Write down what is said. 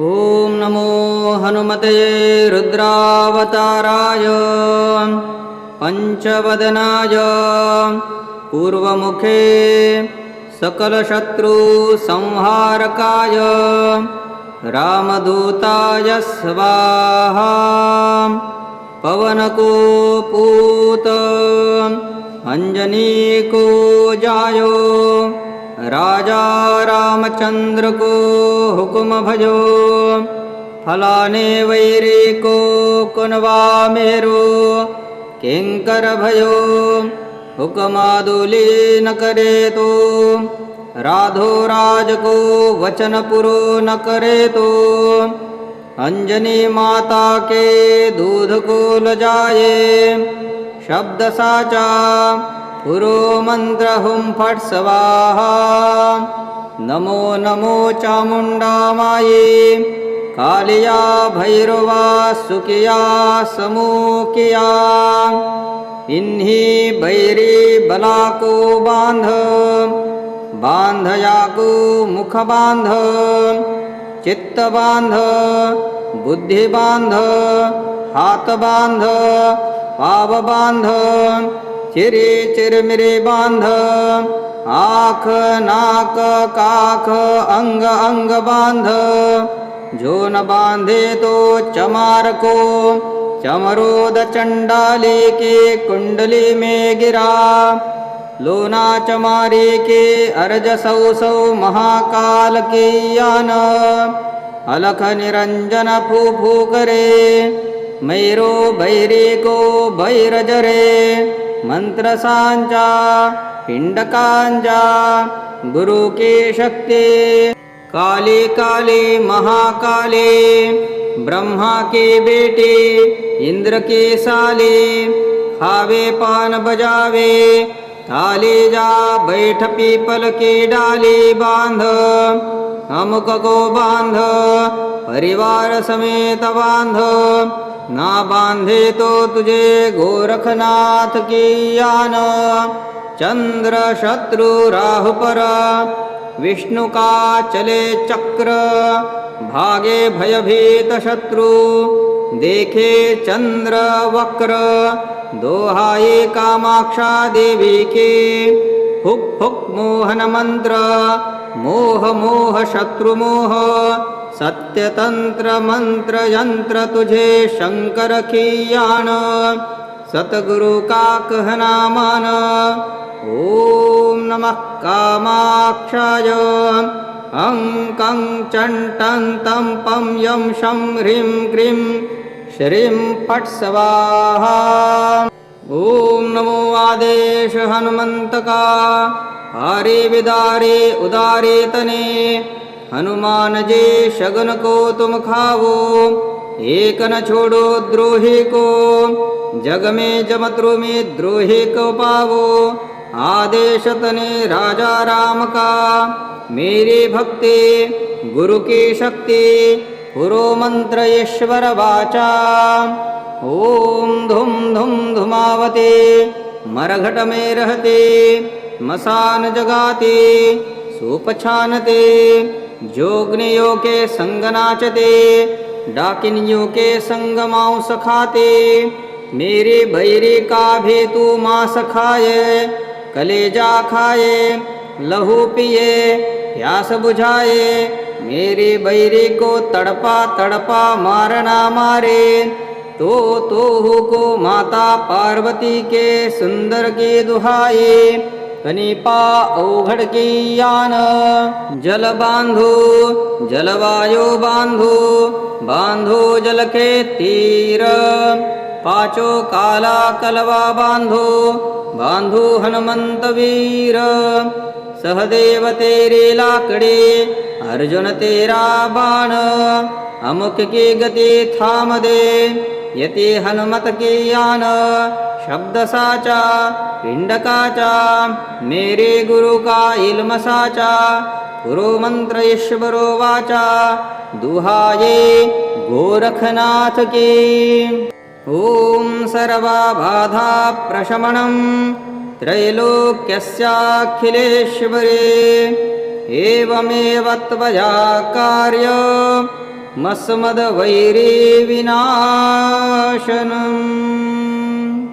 ॐ नमो हनुमते रुद्रावताराय पञ्चवदनाय पूर्वमुखे सकलशत्रुसंहारकाय रामदूताय स्वाहा पवनकोपूत अञ्जनीको राजा रामचन्द्रको हुकुम भजो। फलाने वैरिको कुन्वा मेरो। किङ्कर भयो हुकमादुली न करे तो राधो राज को वचन पुरो न करे तो अंजनी माता के दूध को लजाए शब्द साचा पुरो मंत्र हुम फट स्वाहा नमो नमो चामुंडा माये कालिया भैरवा सुकिया समूकिया। इन्ही बैरी बला को बांध बांधया को मुख बांध चित्त बाँध चिरे चिरमिरे बाँध। आख, नाक, काख, अंग अंग बाँध। जो न बांधे तो चमार को। चमरोद चंडाली के कुंडली में गिरा। लोना चमारी के अर्ज़ सौ सौ महाकाल के यान। अलख निरंजन फू फू करे। मैरो भैरी को भैरजरे मंत्र सांचा पिंडकांजा गुरु की काले काले काली ब्रह्मा के बेटे इंद्र के साले खावे पान बजावे थाली जा बैठ पीपल के डाले बांध। अमुक को बाँध, परिवार समेत बाँध। ना बांधे तो तुझे गोरखनाथ की यान। चंद्र शत्रु राहु पर, विष्णु का चले चक्र। भागे भयभीत शत्रु, देखे चंद्र वक्र। दोहाई कामाक्षा देवी के, फुक फुक मोहन मंत्र। मोह मोह शत्रु मोह सत्य तंत्र मंत्र यंत्र तुझे शंकर की यान सतगुरु का कहना मान ओम नमः कामाक्षाय। अङ्कं चण्टं तं पं यं शं ह्रीं क्रीं श्रीं फट् स्वाहा ॐ नमो आदेश हनुमन्तका हारे विदारे उदारे तने हनुमान जे शगन को तुम खावो, एक न छोड़ो द्रोही को, जग में जमत्रु में द्रोही को पावो। आदेश तने राजा राम का, मेरी भक्ति, गुरु की शक्ति, पुरो मंत्र ईश्वर वाचा। ओम धुम धुम धुमावते, मरघट में रहते मसान जगाते सूप छानते जोगनियों के संग नाचते डाकिनियों के संग मांस खाते मेरे भैरी का भी तू मांस खाए कलेजा खाए लहू पिए प्यास बुझाए मेरे बैरी को तड़पा तड़पा मारना मारे तो तो को माता पार्वती के सुंदर की दुहाई कनिपा औघड़ की जल बांधो जलवायो बांधो बांधो जल के तीर पाचो काला कलवा बांधो बांधो हनुमंत वीर सहदेव तेरे लाकड़े अर्जुन तेरा बाण अमुक की गति थाम दे यति हनुमत की यान शब्द साचा पिंड काचा मेरे गुरु का इल्म साचा गुरु मंत्र ईश्वरो वाचा दुहाये गोरखनाथ की ॐ सर्वबाधा प्रशमनं त्रैलोक्यस्याखिलेश्वरे। एवमेव त्वया कार्य मस्मदवैरी विनाशनम्